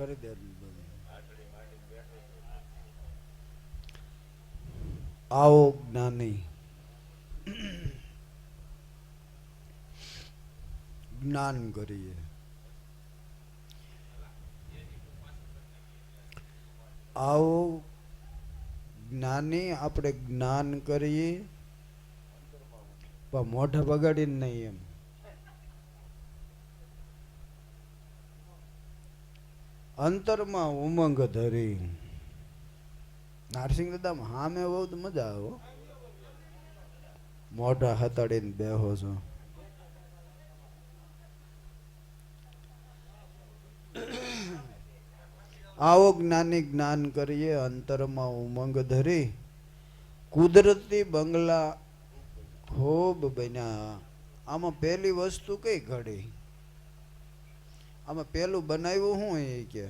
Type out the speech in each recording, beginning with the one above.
કરી દે આવો જ્ઞાની. જ્ઞાન કરીએ. આવો જ્ઞાની, આપણે જ્ઞાન કરીએ. પણ મોઢા બગાડીને નહીં એમ. અંતરમાં ઉમંગ ધરી. નારસિંહ દાદા હામે બહુ તો મજા આવો. મોઢા હતાડીને બેહો છો. આવો જ્ઞાની જ્ઞાન કરીએ, અંતરમાં ઉમંગ ધરી. કુદરતી બંગલા ખૂબ બન્યા. આમાં પહેલી વસ્તુ કઈ ઘડી? આમાં પેલું બનાવ્યું શું એ કે?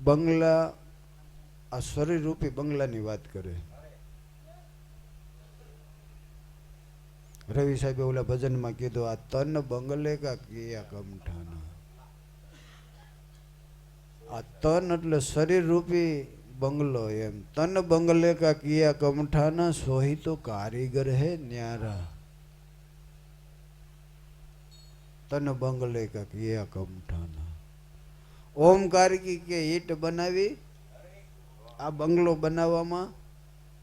બંગલા, આ શરીર રૂપી બંગલાની વાત કરે. રવિ સાહેબે ઓલા ભજનમાં કીધું, આ તન બંગલે કા કિયા કમઠાના? આ તન એટલે શરીર રૂપી બંગલો એમ. તન બંગલે કા કિયા કમઠાના, સોહી તો કારીગર હે ન્યારા. તન બંગલે કા કિયા કમઠાના. ઓમકાર કી કે ઈટ બનાવી? આ બંગલો બનાવવામાં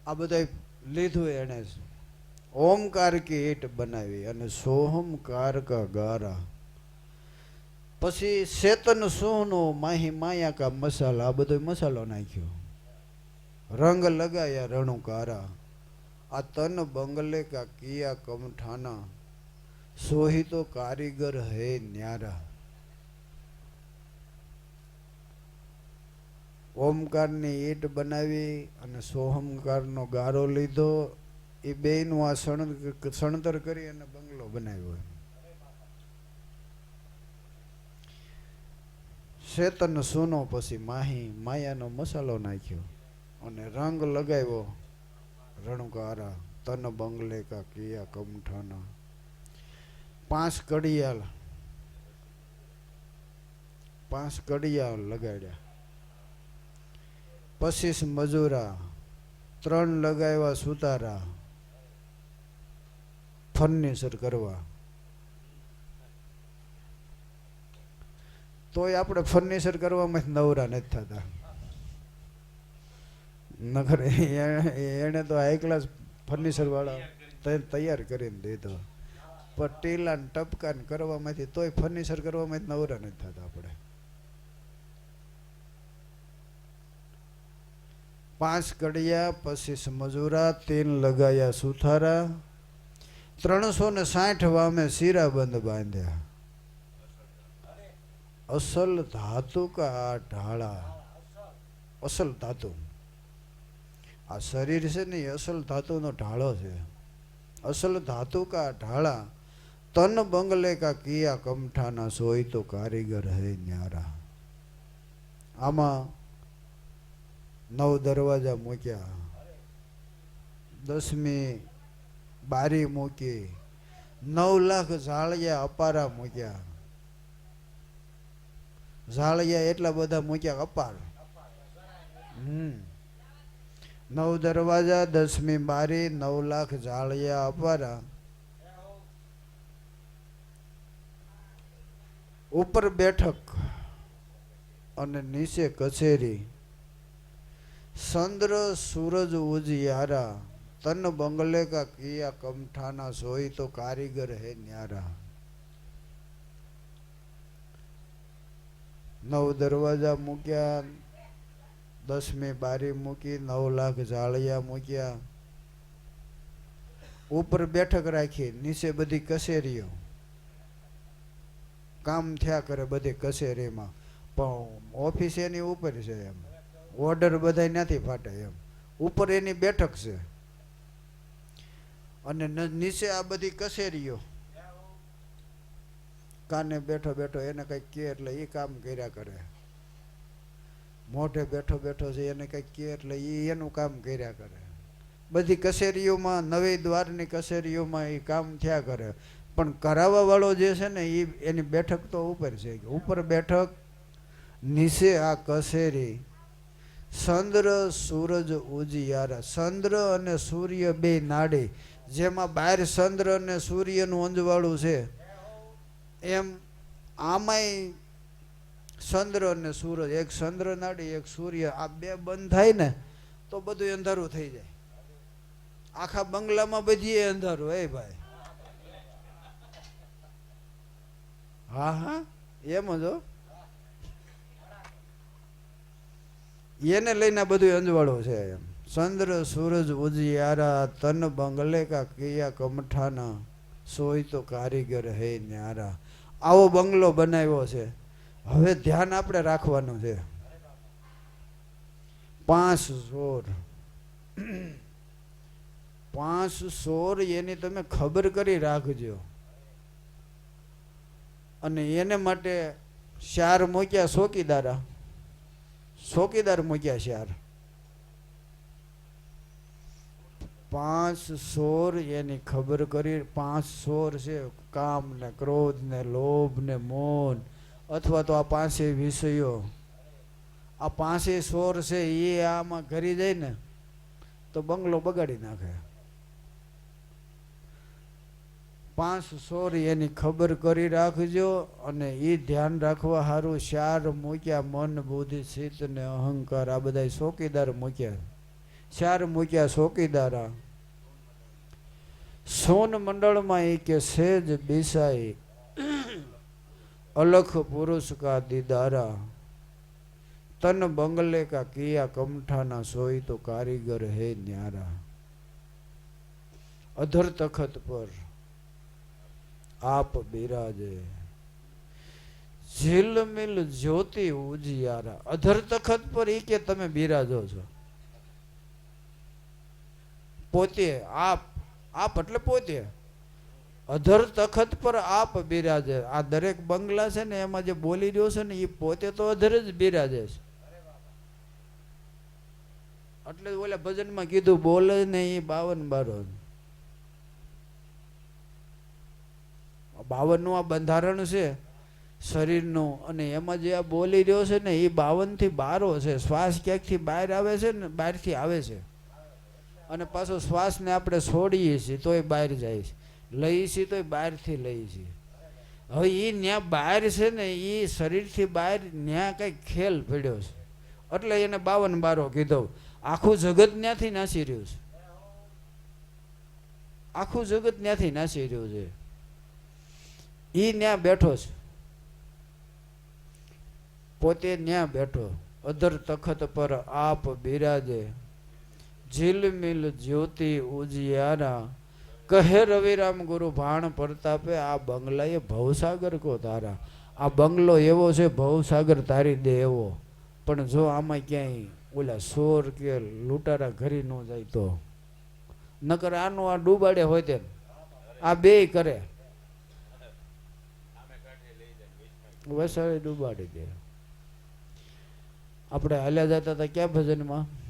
આ બધા લીધું એણે. ઓમકાર કે ઈટ બનાવી અને સોહમકાર કા ગારા. પછી શેતન સોહનો માહી માયા કા મસાલા, આ બધો મસાલો નાખ્યો. રંગ લગાયા રણુકારા. આ તન બંગલે કા કિયા કમઠાના. સોહી તો કારીગર હે ન્યારા. ઓમકારની ઈટ બનાવી અને સોહમકારનો ગારો લીધો. એ બેનું આ સણ સણતર કરી અને બંગલો બનાવ્યો શેતન સોનો પછી માહી માયાનો મસાલો નાખ્યો. અને રંગ લગાવ્યો. રણુકારા, તન બંગલે કા કિયા કમઠાના. પાંચ કડિયાલ પાંચ કડિયાલ લગાડ્યા. પચીસ મજૂરા, ત્રણ લગાવ્યા સુતારા. ફર્નિચર કરવા. તોય આપણે ફર્નિચર કરવામાં નવરા નથી થતા. નગર એને તો હાઈ ક્લાસ ફર્નિચર વાળા તૈયાર કરીને દીધો. પણ ટીલા ને ટપકા ને કરવામાંથી તોય ફર્નિચર કરવામાંથી નવરા નથી થતા આપણે. પાંચ કડિયા, પચીસ મજૂરા, તીન લગાયા સુથારા. ત્રણસો ને સાઠ વામે શીરા બંધ બાંધ્યા. અસલ ધાતુ કા ઢાળા? અસલ ધાતુ. આ શરીર છે ને એ અસલ ધાતુનો ઢાળો છે. અસલ ધાતુ કા ઢાળા, તન બંગલે કા કિયા કમઠાના સોય તો કારીગર હે ન્યારા. આમાં નવ દરવાજા મૂક્યા. દસમી બારી મૂકી. નવ લાખ ઝાળિયા અપારા મૂક્યા. ઝાળિયા એટલા બધા મૂક્યા અપાર. હમ. નવ દરવાજા, દસમી બારી, નવ લાખ જાળિયા અપારા. ઉપર બેઠક અને નીચે કચેરી. ચંદ્ર, સૂરજ ઉજિયારા. તન બંગલે કા કિયા કમઠાના સોઈ તો કારીગર હે ન્યારા. નવ દરવાજા મૂક્યા દસમી બારી મૂકી નવ લાખ જાળિયા મૂક્યા ઉપર બેઠક રાખી નીચે બધી કચેરીઓ કામ થયા કરે બધી કચેરીમાં પણ ઓફિસ એની ઉપર છે એમ ઓર્ડર બધા નથી ફાટે એમ ઉપર એની બેઠક છે અને ન- નીચે આ બધી કચેરીઓ કાને બેઠો બેઠો એને કંઈક કહે એટલે એ કામ કર્યા કરે મોઢે બેઠો બેઠો છે, એને કંઈક કહે એટલે એ એનું કામ કર્યા કરે. બધી કચેરીઓમાં, નવી દ્વારની કચેરીઓમાં એ કામ થયા કરે. પણ કરાવવા વાળો જે છે ને એ એની બેઠક તો ઉપર છે. ઉપર બેઠક, નીચે આ કસેરી ચંદ્ર, સૂરજ ઉજિયારા. ચંદ્ર અને સૂર્ય બે નાડી. જેમાં બહાર ચંદ્ર અને સૂર્યનું અંજવાળું છે. એમ આમાંય ચંદ્ર અને સૂરજ, એક ચંદ્ર નાડી, એક સૂર્ય, આ બે બંધ થાય ને, તો બધું અંધારું થઈ જાય. આખા બંગલામાં બધી અંધારું, એ ભાઈ. હા હા, એમ જ એને લઈને બધું અંજવાળું છે એમ. ચંદ્ર, સૂરજ ઉજિયારા તન બંગલે કા કિયા, કમઠાના, સોય તો કારીગર હે ન્યારા. આવો બંગલો બનાવ્યો છે. હવે ધ્યાન આપણે રાખવાનું છે. પાંચ સોર. પાંચ સોર એની તમે ખબર કરી રાખજો. અને એને માટે શાર મૂક્યા ચોકીદારા ચોકીદાર મૂક્યા શાર. પાંચ સોર એની ખબર કરી, પાંચ સોર છે કામ ને ક્રોધ ને લોભ ને મોન. અથવા તો આ પાંચે વિષયો. આ પાંચે સોર છે એ આમાં ઘરી જાય ને તો બંગલો બગાડી નાખે. પાંચ સોર એની ખબર કરી રાખજો અને એ ધ્યાન રાખવા સારું શાર મૂક્યા, મન, બુદ્ધિ, ચિત્ત ને અહંકાર, આ બધા ચોકીદાર મૂક્યા. શાર મૂક્યા ચોકીદારા સોન મંડળમાં એ કે, સેજ બિસાઈ અલખ પુરુષ કા દીદારા, તન બંગલે કા કિયા કમઠાના સોઈ તો કારીગર હે ન્યારા. અધર તખત પર આપ બિરાજે. ઝીલમિલ જ્યોતિ ઉજિયારા. અધર તખત પર એ કે તમે બિરાજો છો. પોતે આપ આપ એટલે પોતે. અધર તખત પર આપ બિરાજે. આ દરેક બંગલા છે ને એમાં જે બોલી રહ્યો છે ને એ પોતે તો અધર જ બિરાજે છે. એટલે ઓલા ભજનમાં કીધું, બોલે ને એ બાવન બારો. બાવનનું આ બંધારણ છે, શરીરનું, અને એમાં જે આ બોલી રહ્યો છે ને એ બાવનથી બારો છે. શ્વાસ ક્યાંકથી બહાર આવે છે ને, બહારથી આવે છે. અને પાછો શ્વાસને આપણે છોડીએ છીએ, તોય બહાર જાય છે. લઈએ છીએ તોય બહારથી લઈએ છીએ હવે એ ન્યા બહાર છે ને એ શરીરથી બહાર ન્યા કંઈક ખેલ પડ્યો છે. એટલે એને બાવન બારો કીધો, આખું જગત ત્યાંથી નાસી રહ્યું છે. આખું જગત ત્યાંથી નાસી રહ્યું છે. એ ન્યા બેઠો છે. પોતે ન્યા બેઠો, અધર તખત પર આપ બિરાજે. ઝીલમિલ જ્યોતિ ઉજિયારા કહે રવિરામ, ગુરુ ભાણ પ્રતાપે, આ બંગલાએ ભવસાગર કો તારા? આ બંગલો એવો છે, ભવસાગર તારી દે એવો. પણ જો આમાં ક્યાંય ઓલા સોર કે લૂંટારા ઘરી ન જાય તો? નકર આનું આ ડૂબાડે હોય તેમ. આ બે કરે. વસાવે ડૂબાડી દે. આપણે હાલ્યા જતા હતા ક્યાં ભજનમાં?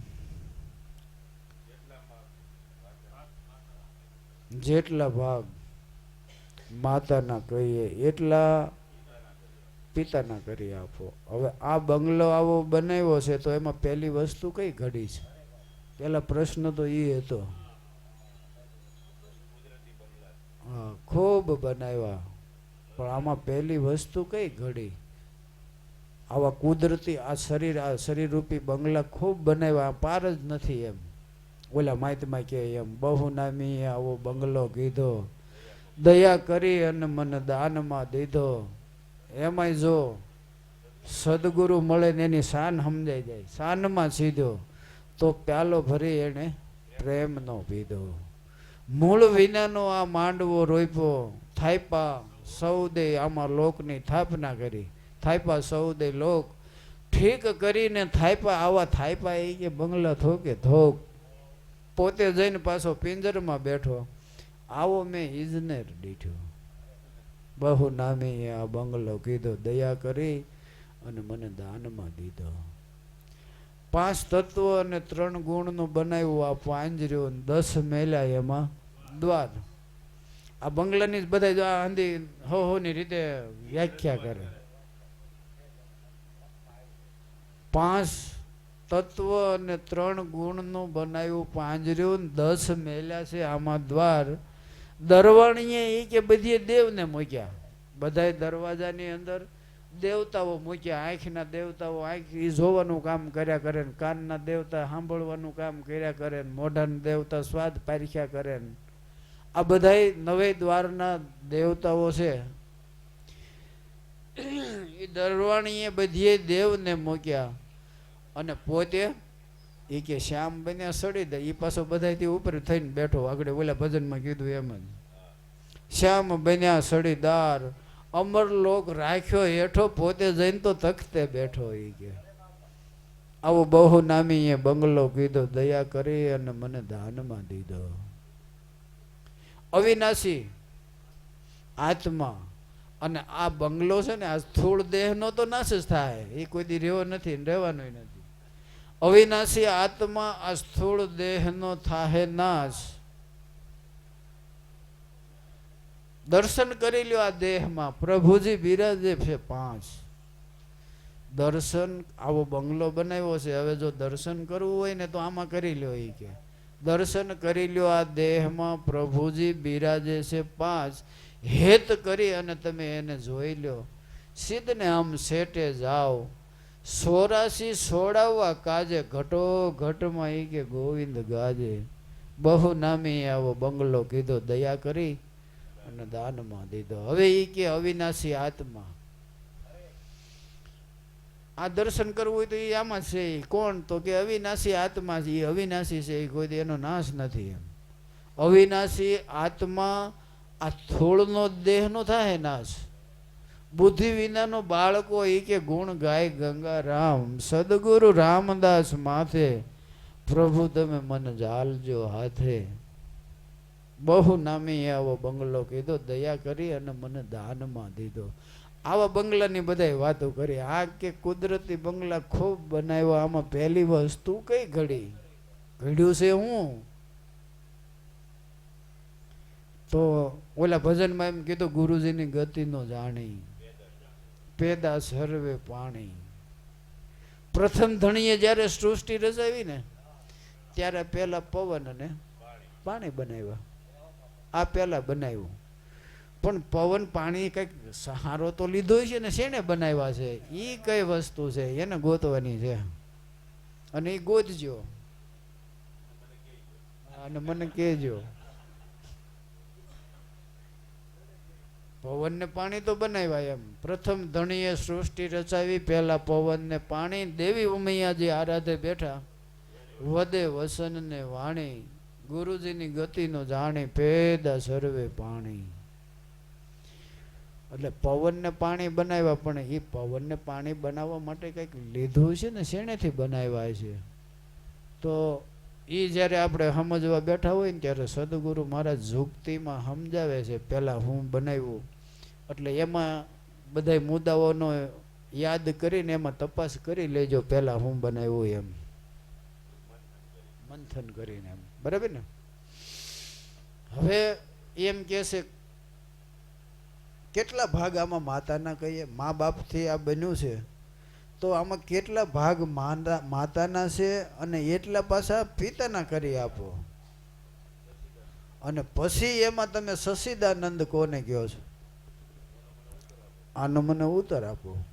જેટલા ભાગ માતાના કહીએ એટલા પિતાના કરી આપો. હવે આ બંગલો આવો બનાવ્યો છે તો એમાં પહેલી વસ્તુ કઈ ઘડી છે? પેલા પ્રશ્ન તો એ હતો. હા, ખૂબ બનાવ્યા. પણ આમાં પહેલી વસ્તુ કઈ ઘડી? આવા કુદરતી આ શરીર, આ શરીરરૂપી બંગલા ખૂબ બનાવ્યા પાર જ નથી એમ. ઓલા માહિતીમાં કે એમ, બહુ નામી આવો બંગલો કીધો. દયા કરી અને મને દાનમાં દીધો. એમાંય જો સદગુરુ મળે ને એની શાન સમજાઈ જાય. શાનમાં સીધો. તો પ્યાલો ભરી એને પ્રેમનો પીધો. મૂળ વિનાનો આ માંડવો રોપ્યો થાયપા સૌદે આમાં લોકની સ્થાપના કરી. થાયપા સૌદે લોક. ઠીક કરીને થાયપા, આવા થાયપા એ કે બંગલા થોકે થોક. પોતે જઈને પાછો પિંજરમાં બેઠો. આવો મેં ઇજનેર દીઠો. બહુ નામી આ બંગલો કીધો, દયા કરી અને મને દાનમાં દીધો. પાંચ તત્વ અને ત્રણ ગુણનું બનાવ્યું આ પાંજર્યો દસ મેલા એમાં દ્વાર. આ બંગલાની બધા જો આ આંધી હો હોની રીતે વ્યાખ્યા કરે. પાંચ તત્વ અને ત્રણ ગુણનું બનાવ્યું, પાંજર્યું દસ મેલ્યા છે આમાં દ્વાર. દરવાણીએ એ કે બધી દેવને મૂક્યા. બધાય દરવાજાની અંદર દેવતાઓ મૂક્યા, આંખના દેવતાઓ, આંખ એ જોવાનું કામ કર્યા કરે ને કાનના દેવતા સાંભળવાનું કામ કર્યા કરે ને મોઢાના દેવતા સ્વાદ પારખ્યા કરે ને. આ બધાય નવે દ્વારના દેવતાઓ છે. એ દરવાણીએ બધીએ દેવને મૂક્યા. અને પોતે એ કે શ્યામ બન્યા સડી દે. એ પાછો બધાથી ઉપર થઈને બેઠો. આગળ ઓલા ભજનમાં કીધું એમ જ. શ્યામ બન્યા સડીદાર અમર લોક રાખ્યો હેઠો, પોતે જઈને તો તખતે બેઠો એ કે. આવો બહુ નામી એ બંગલો કીધો, દયા કરી અને મને દાનમાં દીધો. અવિનાશી આત્મા અને આ બંગલો છે ને, આ સ્થૂળ દેહનો તો નાશ જ થાય. એ કોઈ દી રહેવો નથી રહેવાનો નથી. અવિનાશી આત્મા આ સ્થૂળ દેહનો થાહે નાશ. દર્શન કરી લ્યો આ દેહમાં. પ્રભુજી બિરાજે છે પાંચ. દર્શન, આવો બંગલો બનાવ્યો છે. હવે જો દર્શન કરવું હોય ને તો આમાં કરી લ્યો એ કે. દર્શન કરી લ્યો આ દેહમાં. પ્રભુજી બિરાજે છે પાંચ. હેત કરી અને તમે એને જોઈ લ્યો. સિદ્ધને આમ સેટે જાઓ. સોરાશી સોડાવવા કાજે ઘટો ઘટમાં એ કે ગોવિંદ ગાજે. બહુ નામી આવો બંગલો કીધો, દયા કરી અને દાનમાં દીધો. હવે એ કે અવિનાશી આત્મા. આ દર્શન કરવું હોય તો એ આમાં છે કોણ? તો કે અવિનાશી આત્મા છે. એ અવિનાશી છે. એ કોઈ એનો નાશ નથી એમ. અવિનાશી આત્મા આ થોડનો દેહનો થાય નાશ. બુદ્ધિ વિનાનો બાળકો એ કે ગુણ ગાય ગંગા રામ. સદગુરુ રામદાસ માથે, પ્રભુ, તમે મન જાલજો હાથે. બહુ નામી આવો બંગલો કીધો, દયા કરી અને મને દાનમાં દીધો. આવા બંગલાની બધાય વાતો કરી. આ કે કુદરતી બંગલા ખૂબ બનાવ્યા, આમાં પહેલી વસ્તુ કઈ ઘડી? ઘડ્યું છે હું? તો ઓલા ભજનમાં એમ કીધું, ગુરુજીની ગતિ નો જાણી. પેદા સર્વે પાણી. પ્રથમ ધણીએ જ્યારે સૃષ્ટિ રચાવી ને, ત્યારે પહેલા પવન અને પાણી બનાવ્યા. આ પહેલા બનાવ્યું. પણ પવન, પાણી કંઈક સહારો તો લીધો છે ને, શેને બનાવ્યા છે? એ કઈ વસ્તુ છે? એને ગોતવાની છે. અને એ ગોતજો. અને મને કહેજો. પવન ને પાણી તો બનાવ્યા એમ. પ્રથમ ધણીએ સૃષ્ટિ રચાવી, પહેલા પવનને પાણી, દેવી ઉમૈયાજી આરાધે બેઠા, વદે વસન ને વાણી, ગુરુજીની ગતિનો જાણી, પેદા સર્વે પાણી. એટલે પવનને પાણી બનાવ્યા, પણ એ પવનને પાણી બનાવવા માટે કંઈક લીધું છે ને, શેણેથી બનાવ્યા છે? તો એ જ્યારે આપણે સમજવા બેઠા હોય ને, ત્યારે સદગુરુ મહારાજ ઝુકતીમાં સમજાવે છે, પહેલાં હું બનાવ્યું એટલે એમાં બધા મુદ્દાઓનો યાદ કરીને એમાં તપાસ કરી લેજો, પહેલાં હું બનાવ્યું એમ. મંથન કરીને એમ. બરાબર ને? હવે એમ કહે છે, કેટલા ભાગ આમાં માતાના કહીએ? મા બાપથી આ બન્યું છે. તો આમાં કેટલા ભાગ માતાના છે અને એટલા પાછા પિતાના કરી આપો? અને પછી એમાં તમે સસીદાનંદ કોને કહો છો? આનો મને ઉત્તર આપો.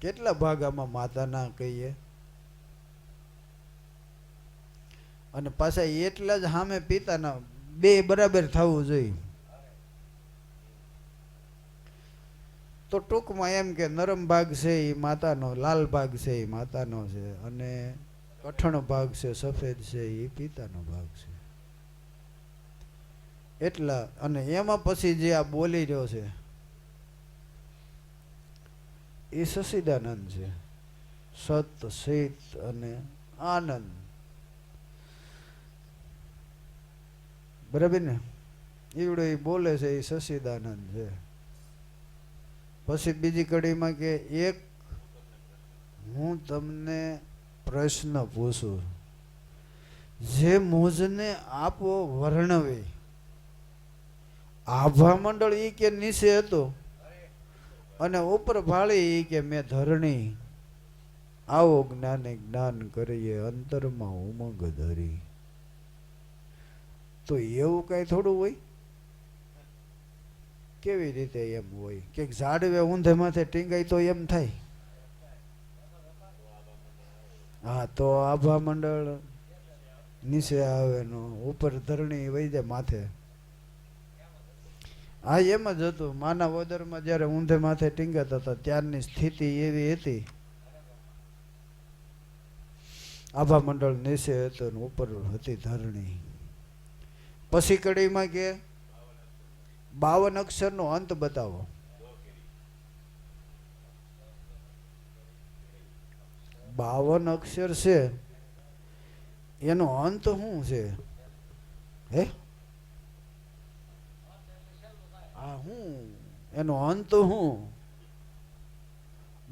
કેટલા ભાગ આમાં માતાના કહીએ? અને પાછા એટલા જ સામે પિતાના બે બરાબર થવું જોઈએ. તો ટૂંકમાં એમ કે નરમ ભાગ છે એ માતાનો, લાલ ભાગ છે એ માતાનો છે. અને કઠણ ભાગ છે, સફેદ છે, એ પિતાનો ભાગ છે. એટલા, અને એમાં પછી જે આ બોલી રહ્યો છે, એ સશિદાનંદ છે. સત, શીત અને આનંદ. બરાબર ને? ઈવડો એ બોલે છે, એ સશિદાનંદ છે. પછી બીજી કડીમાં કે એક, હું તમને પ્રશ્ન પૂછું. જે મોજને આપો વર્ણવે. આભા મંડળ ઈ કે નીચે હતો. અને ઉપર ભાળી એ કે મેં ધરણી. આવો જ્ઞાને જ્ઞાન કરીએ, અંતરમાં ઉમંગ ધરી. તો એવું કઈ થોડું હોય? કેવી રીતે એમ હોય? કે ઝાડવે ઊંધે માથે ટીંગાય તો એમ થાય? હા, તો આભા મંડળ નીચે આવે નો ઉપર ધરણી વહી જાય માથે. હા, એમ જ હતું. માના વદરમાં જ્યારે ઊંધે માથે ટીંગાતા હતા, ત્યારની સ્થિતિ એવી હતી. આભા મંડળ નીચે હતો ઉપર હતી ધરણી. પછી કડીમાં કે, બાવન અક્ષરનો અંત બતાવો. બાવન અક્ષર છે. એનો અંત શું છે? હે? આ હું? એનો અંત હું?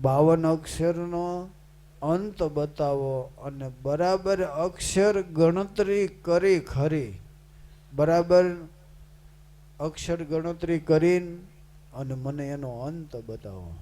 બાવન અક્ષરનો અંત બતાવો અને બરાબર અક્ષર ગણતરી કરી ખરી. બરાબર અક્ષર ગણતરી કરીને અને મને એનો અંત બતાવો.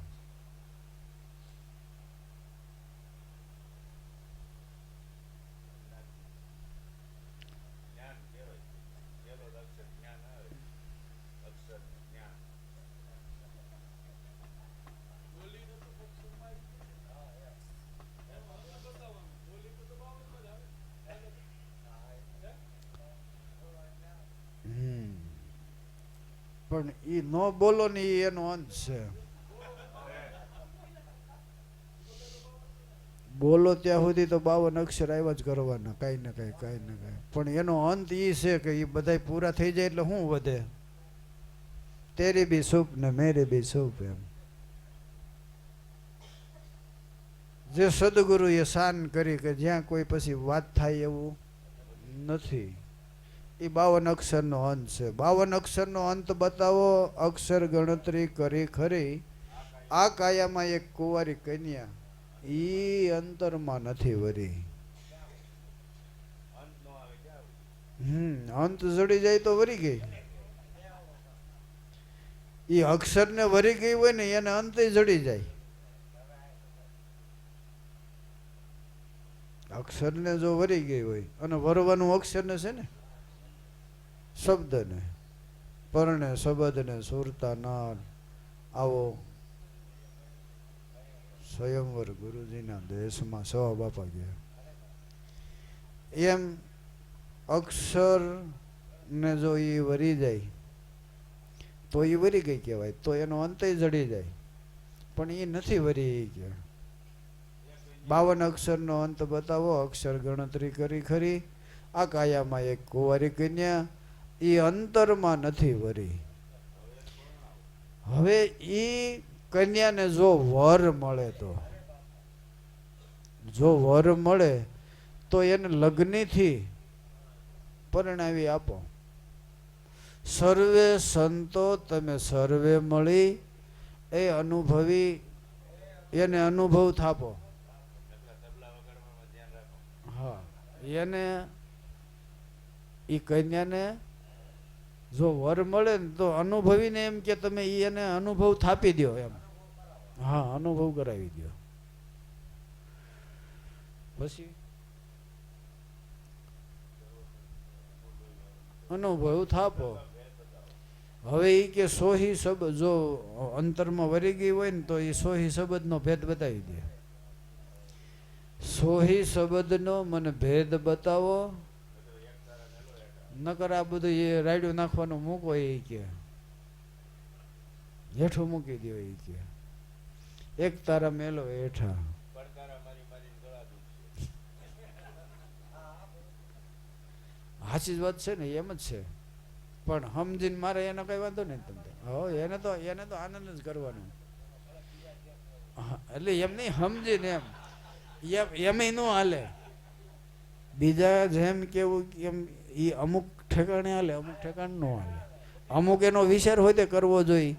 પણ એ ન બોલો ને એનો અંત છે. બોલો ત્યાં સુધી તો બાવન અક્ષર આવ્યા જ કરવાના, કાંઈ ને કાંઈ કાંઈ ને કાંઈ. પણ એનો અંત એ છે કે એ બધા પૂરા થઈ જાય એટલે શું વધે? તેરી બી સૂપ ને મેરી બી સૂપ એમ. જે સદગુરુએ શાન કરી કે જ્યાં કોઈ પછી વાત થાય એવું નથી. એ બાવન અક્ષરનો અંત છે. બાવન અક્ષરનો અંત બતાવો, અક્ષર ગણતરી કરી ખરી. આ કાયામાં એક કુંવારી કન્યા એ અંતરમાં નથી વરી. હમ, અંત જડી જાય તો વરી ગઈ. એ અક્ષરને વરી ગઈ હોય ને, એને અંતે જડી જાય. અક્ષરને જો વરી ગઈ હોય, અને વરવાનું અક્ષરને છે ને? શબ્દને, પરણે શબ્દને સુરતા નાર આવો. સ્વયંવર ગુરુજીના દેશમાં સવા બાપા ગયા. એમ અક્ષર ને જો એ વરી જાય, તો એ વરી ગઈ કહેવાય, તો એનો અંતે જડી જાય. પણ એ નથી વરી કે. બાવન અક્ષરનો અંત બતાવો, અક્ષર ગણતરી કરી ખરી. આ કાયામાં એક કુંવારી કન્યા એ અંતરમાં નથી વરી. હવે એ કન્યાને જો વર મળે તો, જો વર મળે તો એને લગ્નથી પરણાવી આપો. સર્વે સંતો તમે સર્વે મળી, એ અનુભવી, એને અનુભવ થાપો. હા, એને એ કન્યાને જો વર મળે ને તો અનુભવીને એમ કે તમે એને અનુભવ થાપી દો એમ. હા, અનુભવ કરાવી દો પછી? અનુભવ થાપો. હવે એ કે સોહી શબ્દ જો અંતરમાં વરી ગઈ હોય ને તો એ સોહી શબ્દનો ભેદ બતાવી દે સોહી શબ્દનો મને ભેદ બતાવો. નકર આ બધું એ રાયડું નાખવાનું મૂકો એ કે. હેઠું મૂકી દો એ કે. એક તારા મેલો હેઠા. સાચી જ વાત છે ને, એમ જ છે. પણ સમજીને મારે એને કઈ વાંધો નહીં તમને હો, એને તો એને તો આનંદ જ કરવાનો. એટલે એમ નહીં સમજીને એમ. એમ એમ ન હાલે. બીજા જેમ કેવું, એમ એ અમુક ઠેકાણે હાલે, અમુક ઠેકાણે ન હાલે. અમુક એનો વિચાર હોય તે કરવો જોઈએ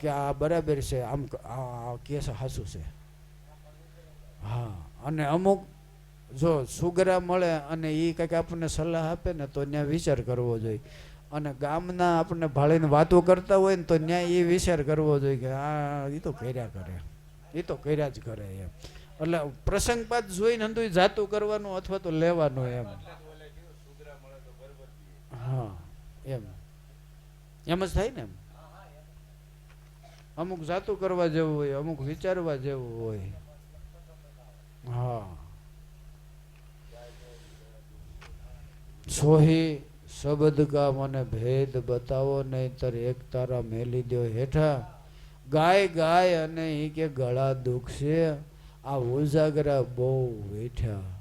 કે આ બરાબર છે, આમ આ કેસ હાસું છે. હા, અને અમુક જો સુગરા મળે અને એ કંઈક આપણને સલાહ આપે ને તો ત્યાં વિચાર કરવો જોઈએ. અને ગામના આપણને ભાળીને વાતો કરતા હોય ને તો ત્યાં એ વિચાર કરવો જોઈએ કે આ એ તો કર્યા કરે. એ તો કર્યા જ કરે એમ. એટલે પ્રસંગપાત જોઈને હંધુ જાતું કરવાનું અથવા તો લેવાનું એમ. એમ. એમ જ થાય ને એમ. અમુક જાતું કરવા જેવું હોય, અમુક વિચારવા જેવું હોય. હા. સોહી શબ્દ કા મને ભેદ બતાવો નહીતર એક તારા મેલી દો હેઠા. ગાય ગાય અને ઈ કે ગળા દુખશે. આ ઉજાગરા બહુ વેઠા.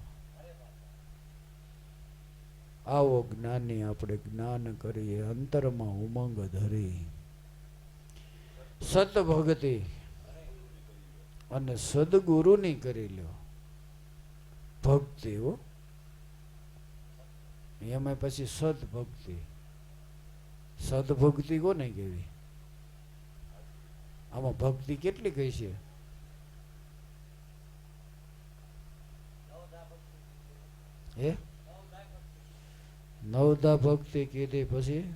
આવો જ્ઞાની આપણે જ્ઞાન કરીએ, અંતરમાં ઉમંગ ધરી. સત ભક્તિ અને સદગુરુની કરી લ્યો. ભક્તિ હો. એમાં પછી સદભક્તિ. સદભક્તિ કોને કેવી આમાં ભક્તિ કેટલી કઈ છે? હે? નવદા ભક્તિ કીધી, પછી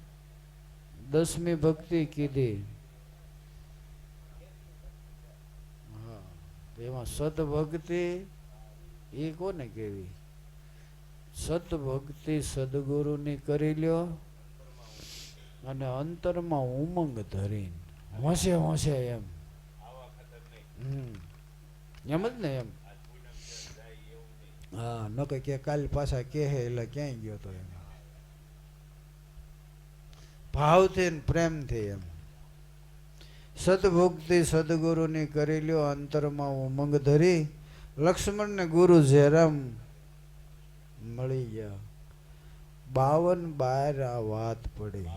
દસમી ભક્તિ કીધી. હા, એમાં સદભક્તિ, એ કોને કેવી? સદભક્તિ સદગુરુની કરી લ્યો અને અંતરમાં ઉમંગ ધરીને. હોંશે હોંશે એમ. એમ જ ને એમ. હા, ન કે કાલ પાછા કે એટલે ક્યાંય ગયો તો એમ. ભાવથી પ્રેમથી એમ. સદભુક્તિ સદગુરુની કરી લ્યો, અંતરમાં ઉમંગ ધરી, લક્ષ્મણને ગુરુ જેરામ મળી ગયા. બાવન બાર આ વાત પડી.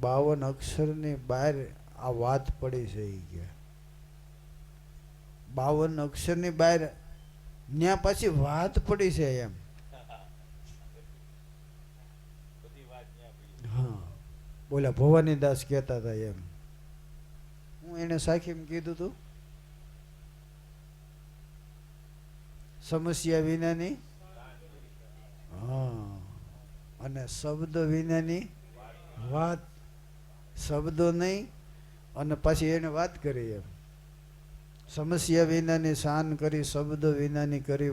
બાવન અક્ષરની બહાર આ વાત પડી છે ગયા બાવન અક્ષરની બહાર ત્યાં પછી વાત પડી છે એમ હા બોલા ભવાનીદાસ કહેતા હતા એમ. હું એને સાખીમ કીધું હતું સમસ્યા વિનાની. હા. અને શબ્દ વિનાની વાત. શબ્દો નહીં. અને પછી એને વાત કરી એમ. સમસ્યા વિનાની શાન કરી, શબ્દ વિનાની કરી